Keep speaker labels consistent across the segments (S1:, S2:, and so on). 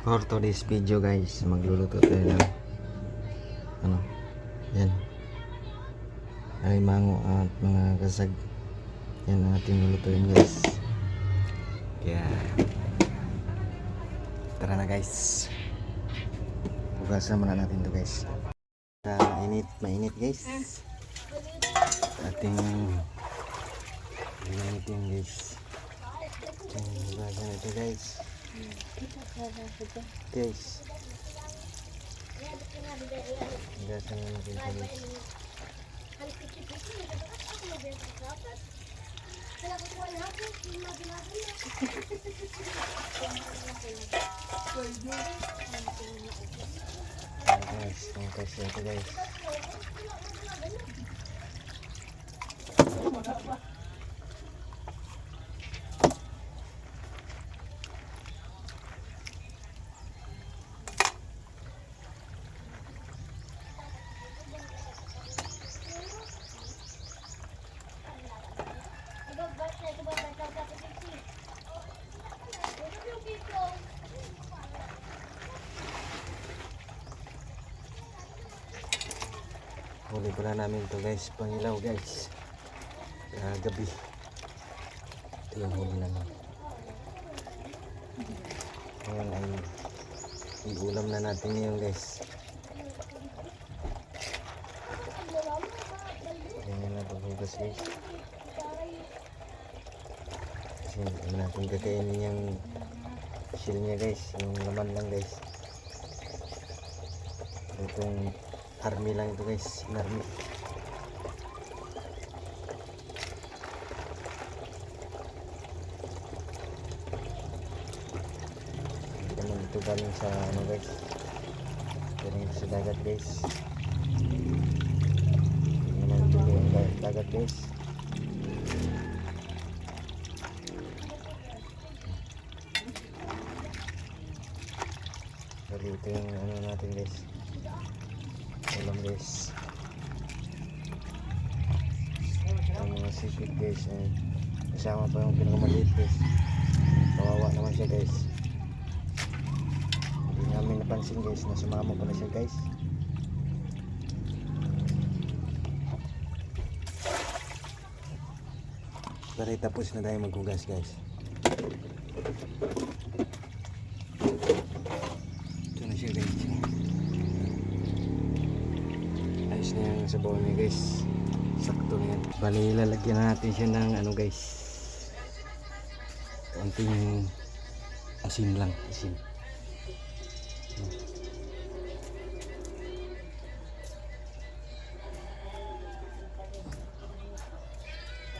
S1: For today's video guys, magluluto tayo ng ano, yan. Alimango at mga kasag. Yan ang ating lulutuin guys. Kaya, tara na guys. Hugasan muna natin to guys. Sa mainit, mainit guys. Ating gamitin guys. Ating hugasan ito guys. Guys. Hugasan na natin ito guys. Guys, ang kasi ito guys. Huli pala namin to guys, pangilaw guys. Kaya gabi. Ito yung huli namin. Ngayon ay iulam na natin ngayon guys. Ganyan na paghugas guys. Kasi hindi natin kakainin yung shell niya guys. Yung laman lang guys. Itong army lang ito guys. Army. Ito naman ito galing sa ano guys. Galing ito sa dagat guys. Ito naman ito galing da- dagat guys. Bali ito yung ano natin guys. Ulam guys. Ang mga seafood guys. Eh. Kasama pa yung pinakamaliit guys. Kawawa naman siya guys. Hindi namin napansin guys na sumama pala siya guys. Pero tapos na tayo maghugas guys. Ayos na yung sabaw guys. Sakto na yan. Bali lalagyan na natin siya ng ano guys. Konting asin lang. Asin.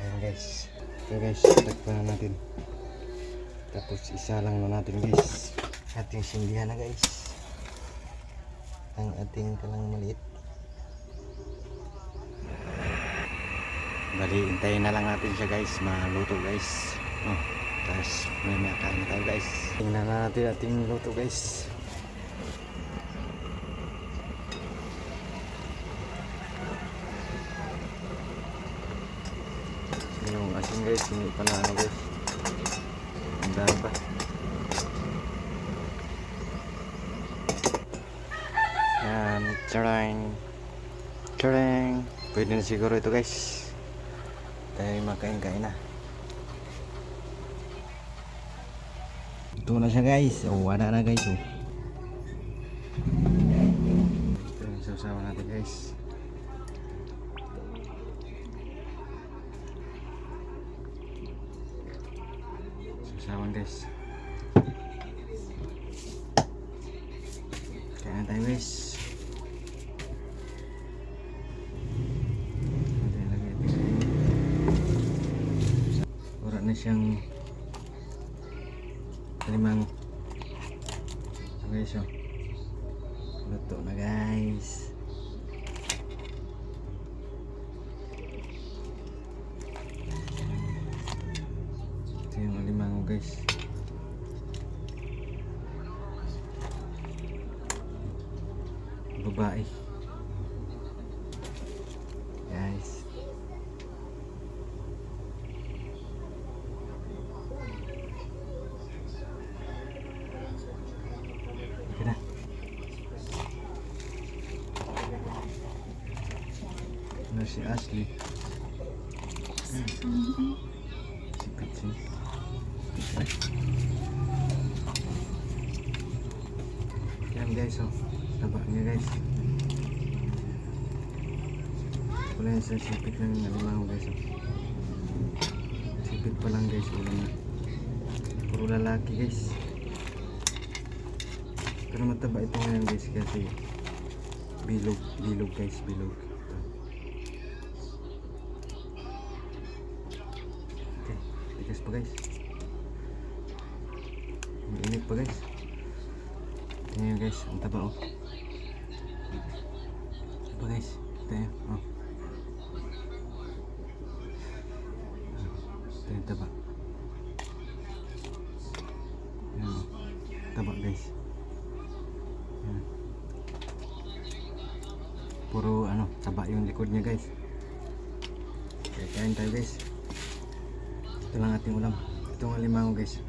S1: Ayan guys. Ito guys, takpan na natin. Tapos isa lang na natin guys. Ating sindihan na guys. Ang ating kalang maliit. Bali, hintayin na lang natin siya guys. Maluto guys. Oh, tapos may may kain na tayo guys. Tingnan na natin ating luto guys. Yung asin guys, hindi pa na ano guys. Ang dami pa. Yan, tsaring. Tsaring. Pwede na siguro ito guys. Tayo makain-kain na. Ito na siya guys. O, wala na guys. Oh. Ito yung sasawa natin guys. Sasawan guys. Kaya tayo guys. Siyang limang guys oh. Luto na guys. Ito yung alimango guys. Babae. Guys. Si Ashley. Si Pitsin. Yan guys, oh. Taba niya guys. Wala yan sa sipit ng alimango guys, oh. Sipit pa lang guys, wala na. Puro lalaki guys. Pero mataba ito ngayon guys kasi bilog, bilog guys, bilog. Pa guys. Mainit pa guys. Tingnan guys, ang taba oh. Taba guys, yan, oh. Yung taba. Yan, oh. Taba guys. Yan. Puro ano, taba yung likod niya guys. Kaya kain tayo guys. Ito lang ating ulam. Ito ang alimango guys.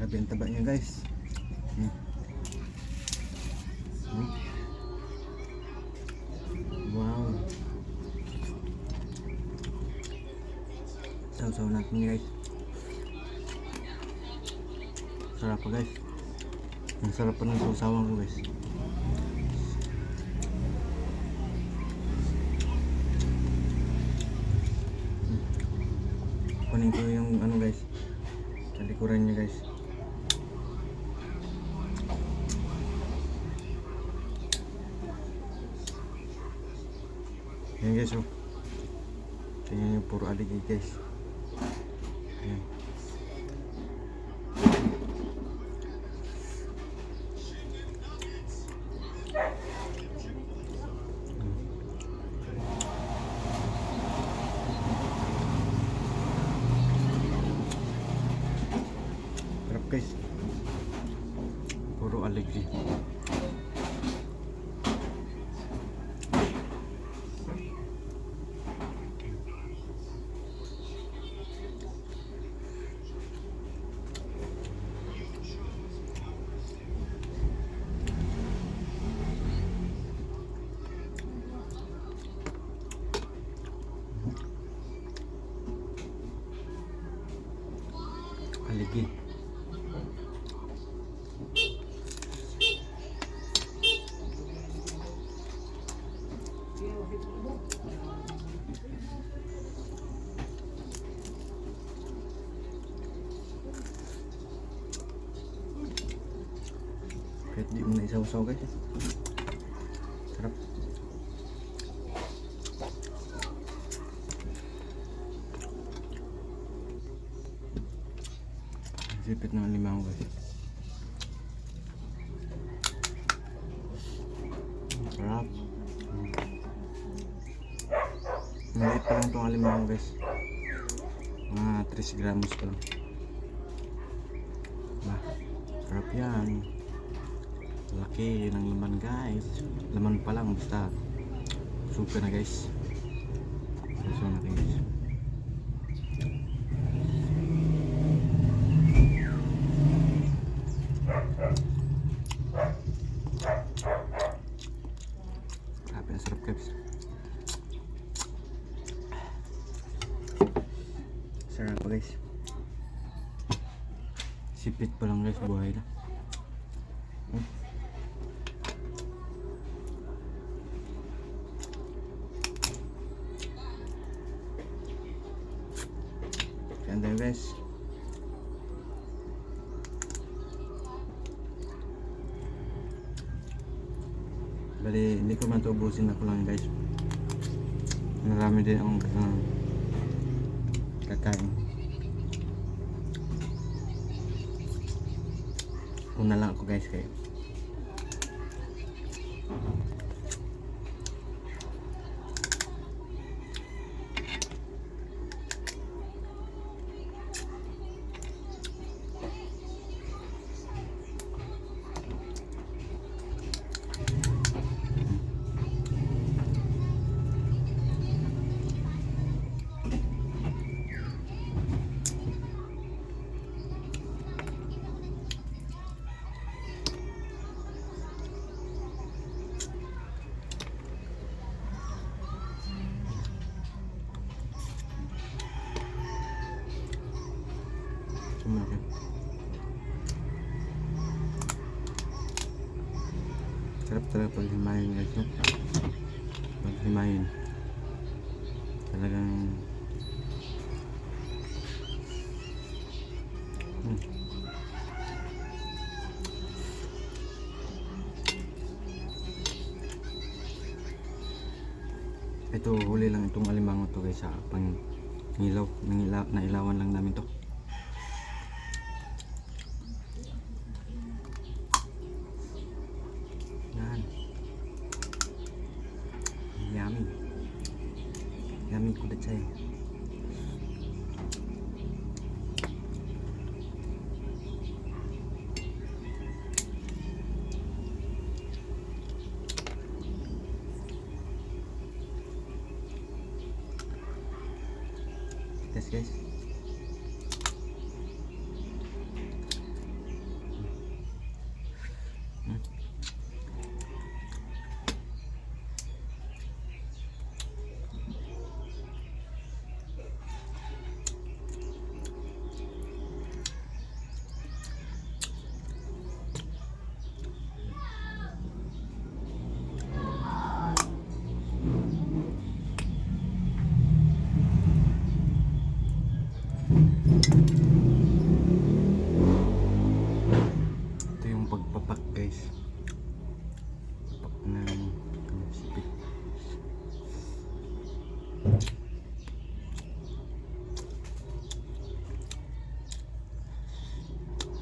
S1: Grabe ang taba niya guys. Hmm. Hmm. Wow. Saw-saw natin guys. Sarap pa guys. Ang sarap pa ng sausawan ko guys. Kunin ko yung ano guys. Sa likuran niya guys. Yan guys oh. Tingnan yung puro aligay guys. Guys. Puro aligay. Isaw-saw guys. Sarap. Sipit ng limango guys. Sarap. Maliit pa lang itong alimango guys. Mga 3 gramos pa lang. Bah, sarap yan. Laki ng laman guys. Laman pa lang basta. Suka na guys. Suso natin guys. Grabe, ang sarap guys. Sarap guys. Sipit pa lang guys, buhay na. Hmm. Ganda guys. Bali, hindi ko ubusin ako lang guys. Marami din akong uh, kakain. Una lang ako guys kayo. Ito huli lang itong alimango to guys sa pang nilaw nangilaw, nailawan lang namin to Yes guys Hmm. Ito yung pagpapak guys. Papak ng ano, sipit.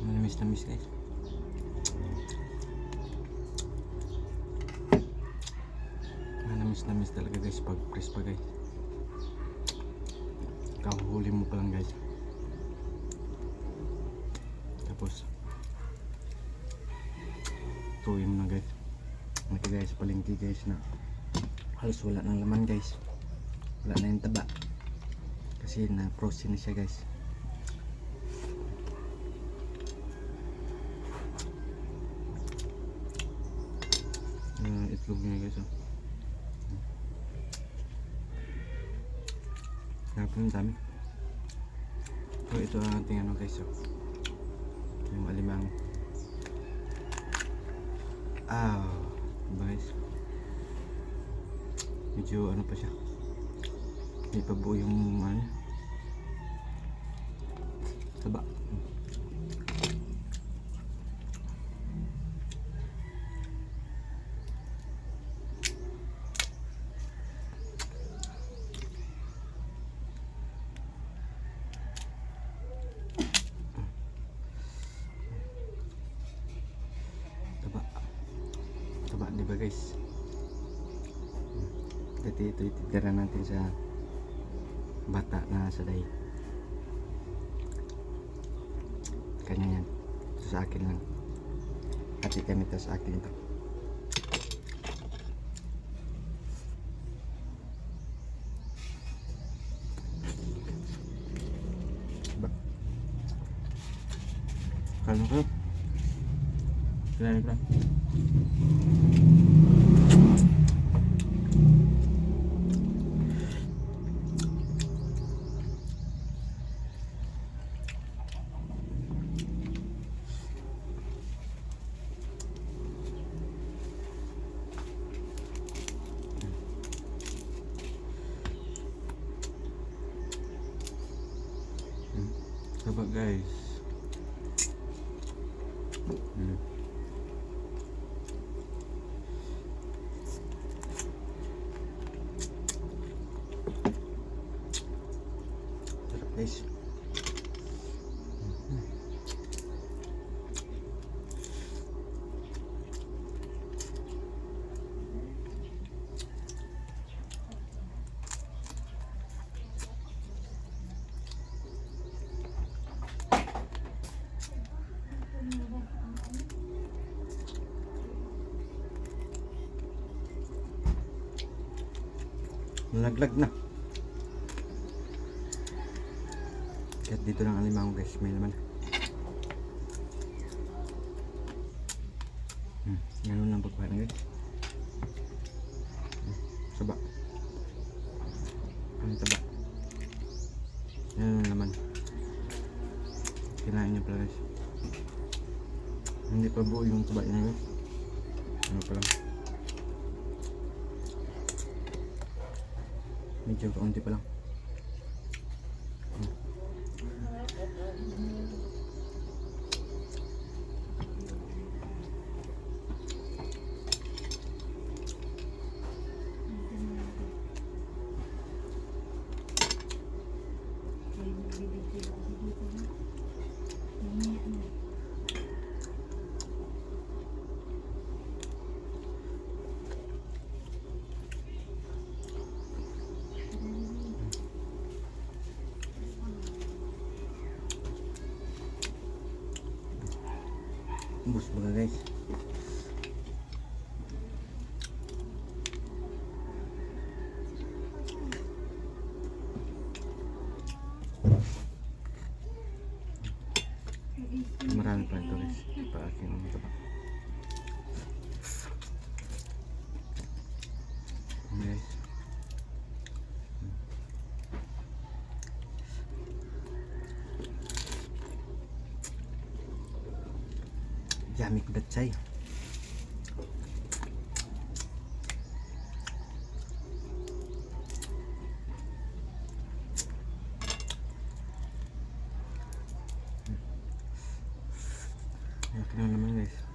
S1: Manamis na miss guys. Manamis na miss talaga guys pag press pa guys. Kahuhuli mo pa lang guys. Tapos mo na guys. Nakagaya sa palengke guys na halos wala ng laman guys. Wala na yung taba. Kasi na frozen na siya guys. Yung itlog niya guys oh. Sarap yung dami. So ito ang ating ano guys oh. yung alimang Ah, guys. Medyo ano pa siya. Hindi pa buo yung ano. Taba. Taba. Taba, di ba guys? Dati ito ititira natin sa bata na sa dahi. Kanya yan. Ito sa akin lang. Ati kami ito sa akin ito. Guys. Nalaglag na. Kahit dito lang alimango guys, may laman. Hmm, ganun lang pagkuha na guys. Hmm, saba. Ang taba. Yan ang laman. Kinain niya pala guys. Hindi pa buo yung taba niya guys. Ano pa lang. Medyo kaunti pa lang. Marami pa ito guys. Pa aking ito pa. Guys. Yummy kudatsay. Ayan na naman guys.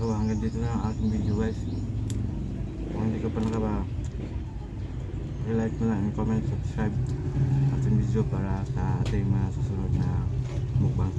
S1: So hanggang dito na ang aking video guys. Kung hindi ka pa nakaba, i-like mo lang, i-comment, subscribe ating video para sa ating mga susunod na mukbang.